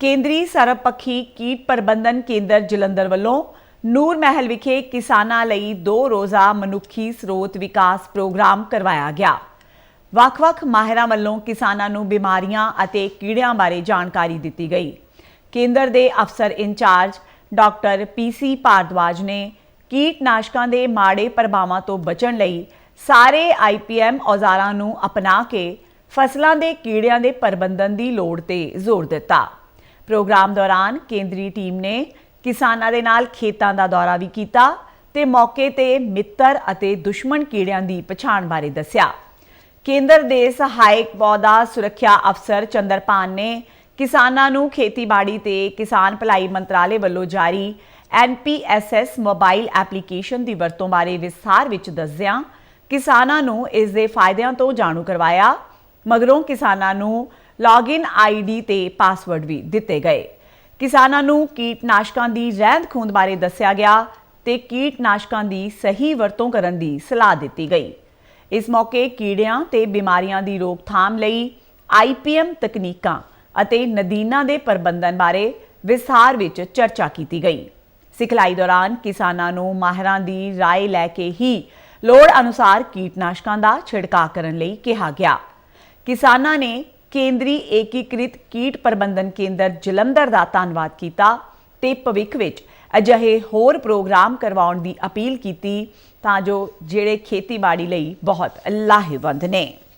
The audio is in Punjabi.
ਕੇਂਦਰੀ ਸਰਬਪੱਖੀ ਕੀਟ ਪ੍ਰਬੰਧਨ ਕੇਂਦਰ ਜਲੰਧਰ ਵੱਲੋਂ ਨੂਰ ਮਹਿਲ ਵਿਖੇ ਕਿਸਾਨਾਂ ਲਈ ਦੋ ਰੋਜ਼ਾ ਮਨੁੱਖੀ ਸਰੋਤ ਵਿਕਾਸ ਪ੍ਰੋਗਰਾਮ ਕਰਵਾਇਆ ਗਿਆ। ਵੱਖ-ਵੱਖ ਮਾਹਿਰਾਂ ਵੱਲੋਂ ਕਿਸਾਨਾਂ ਨੂੰ ਬਿਮਾਰੀਆਂ ਅਤੇ ਕੀੜਿਆਂ ਬਾਰੇ ਜਾਣਕਾਰੀ ਦਿੱਤੀ ਗਈ। ਕੇਂਦਰ ਦੇ ਅਫਸਰ ਇੰਚਾਰਜ ਡਾਕਟਰ ਪੀਸੀ ਭਾਰਦਵਾਜ ਨੇ ਕੀਟਨਾਸ਼ਕਾਂ ਦੇ ਮਾੜੇ ਪ੍ਰਭਾਵਾਂ ਤੋਂ ਬਚਣ ਲਈ ਸਾਰੇ ਆਈਪੀਐਮ ਔਜ਼ਾਰਾਂ ਨੂੰ ਅਪਣਾ ਕੇ ਫਸਲਾਂ ਦੇ ਕੀੜਿਆਂ ਦੇ ਪ੍ਰਬੰਧਨ ਦੀ ਲੋੜ ਤੇ ਜ਼ੋਰ ਦਿੱਤਾ। ਪ੍ਰੋਗਰਾਮ ਦੌਰਾਨ ਕੇਂਦਰੀ ਟੀਮ ਨੇ ਕਿਸਾਨਾਂ ਦੇ ਨਾਲ ਖੇਤਾਂ ਦਾ ਦੌਰਾ ਵੀ ਕੀਤਾ ਤੇ ਮੌਕੇ ਤੇ ਮਿੱਤਰ ਅਤੇ ਦੁਸ਼ਮਣ ਕੀੜਿਆਂ ਦੀ ਪਛਾਣ ਬਾਰੇ ਦੱਸਿਆ। ਕੇਂਦਰ ਦੇ ਸਹਾਇਕ ਪੌਦਾ ਸੁਰੱਖਿਆ ਅਫਸਰ ਚੰਦਰਪਾਨ ਨੇ ਕਿਸਾਨਾਂ ਨੂੰ ਖੇਤੀਬਾੜੀ ਤੇ ਕਿਸਾਨ ਭਲਾਈ ਮੰਤਰਾਲੇ ਵੱਲੋਂ ਜਾਰੀ NPSS ਮੋਬਾਈਲ ਐਪਲੀਕੇਸ਼ਨ ਦੀ ਵਰਤੋਂ ਬਾਰੇ ਵਿਸਥਾਰ ਵਿੱਚ ਦੱਸਿਆ, ਕਿਸਾਨਾਂ ਨੂੰ ਇਸ ਦੇ ਫਾਇਦਿਆਂ ਤੋਂ ਜਾਣੂ ਕਰਵਾਇਆ। ਮਗਰੋਂ ਕਿਸਾਨਾਂ ਨੂੰ ਲੌਗਇਨ ਆਈਡੀ ਤੇ ਪਾਸਵਰਡ ਵੀ ਦਿੱਤੇ ਗਏ ਕਿਸਾਨਾਂ ਨੂੰ ਕੀਟਨਾਸ਼ਕਾਂ ਦੀ ਰਹਿੰਦ ਖੂੰਦ ਬਾਰੇ ਦੱਸਿਆ ਗਿਆ ਤੇ ਕੀਟਨਾਸ਼ਕਾਂ ਦੀ ਸਹੀ ਵਰਤੋਂ ਕਰਨ ਦੀ ਸਲਾਹ ਦਿੱਤੀ ਗਈ ਇਸ ਮੌਕੇ ਕੀੜਿਆਂ ਤੇ ਬਿਮਾਰੀਆਂ ਦੀ ਰੋਕਥਾਮ ਲਈ ਆਈਪੀਐਮ ਤਕਨੀਕਾਂ ਅਤੇ ਨਦੀਨਾਂ ਦੇ ਪ੍ਰਬੰਧਨ ਬਾਰੇ ਵਿਸਥਾਰ ਵਿੱਚ ਚਰਚਾ ਕੀਤੀ ਗਈ ਸਿਖਲਾਈ ਦੌਰਾਨ ਕਿਸਾਨਾਂ ਨੂੰ ਮਾਹਿਰਾਂ ਦੀ رائے ਲੈ ਕੇ ਹੀ ਲੋੜ ਅਨੁਸਾਰ ਕੀਟਨਾਸ਼ਕਾਂ ਦਾ ਛਿੜਕਾਅ ਕਰਨ ਲਈ ਕਿਹਾ ਗਿਆ ਕਿਸਾਨਾਂ ਨੇ ਕੇਂਦਰੀ ਏਕੀਕ੍ਰਿਤ ਕੀਟ ਪ੍ਰਬੰਧਨ ਕੇਂਦਰ ਜਲੰਧਰ ਦਾ ਧੰਨਵਾਦ ਕੀਤਾ ਤੇ ਭਵਿੱਖ ਵਿੱਚ ਅਜਿਹੇ ਹੋਰ ਪ੍ਰੋਗਰਾਮ ਕਰਵਾਉਣ ਦੀ ਅਪੀਲ ਕੀਤੀ ਤਾਂ ਜੋ ਜਿਹੜੇ ਖੇਤੀਬਾੜੀ ਲਈ ਬਹੁਤ ਲਾਹੇਵੰਦ ਨੇ।